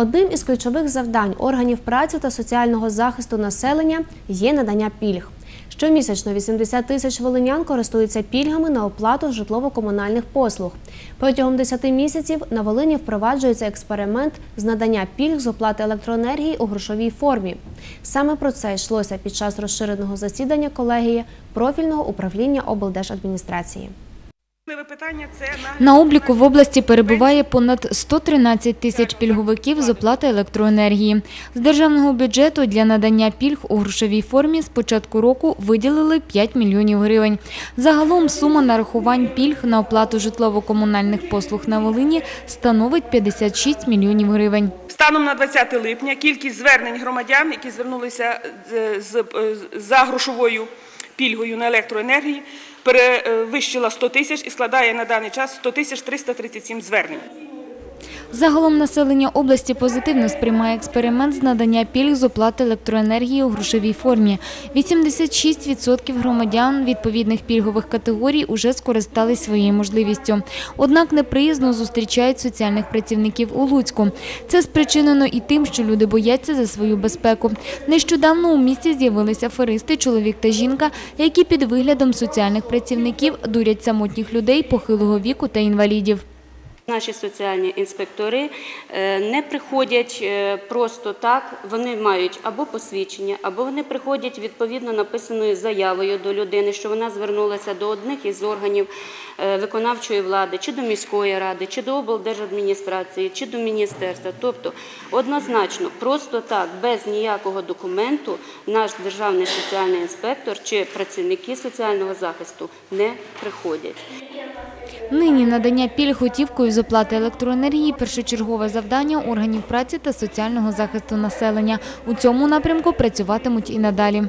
Одним із ключових завдань органів праці та соціального захисту населення є надання пільг. Щомісячно 80 тисяч волинян користуються пільгами на оплату житлово-комунальних послуг. Протягом 10 місяців на Волині впроваджується експеримент з надання пільг з оплати електроенергії у грошовій формі. Саме про це йшлося під час розширеного засідання колегії профільного управління облдержадміністрації. На обліку в області перебуває понад 113 тисяч пільговиків з оплати електроенергії. З державного бюджету для надання пільг у грошовій формі з початку року виділили 5 мільйонів гривень. Загалом сума нарахувань пільг на оплату житлово-комунальних послуг на Волині становить 56 мільйонів гривень. станом на 20 липня кількість звернень громадян, які звернулися з, з, за грошовою пільгою на електроенергії, перевищила 100 тисяч і складає на даний час 100 тисяч 337 звернень. Загалом населення області позитивно сприймає експеримент з надання пільг з оплати електроенергії у грошовій формі. 86% громадян відповідних пільгових категорій уже скористались своєю можливістю. Однак неприязно зустрічають соціальних працівників у Луцьку. Це спричинено і тим, що люди бояться за свою безпеку. Нещодавно у місті з'явилися аферисти, чоловік та жінка, які під виглядом соціальних працівників дурять самотніх людей похилого віку та інвалідів. Наші соціальні інспектори е, не приходять е, просто так, вони мають або посвідчення, або вони приходять відповідно написаною заявою до людини, що вона звернулася до одних із органів е, виконавчої влади, чи до міської ради, чи до облдержадміністрації, чи до міністерства. Тобто, однозначно, просто так, без ніякого документу, наш державний соціальний інспектор чи працівники соціального захисту не приходять. Нині надання пільг готівкою оплати електроенергії – першочергове завдання органів праці та соціального захисту населення. У цьому напрямку працюватимуть і надалі.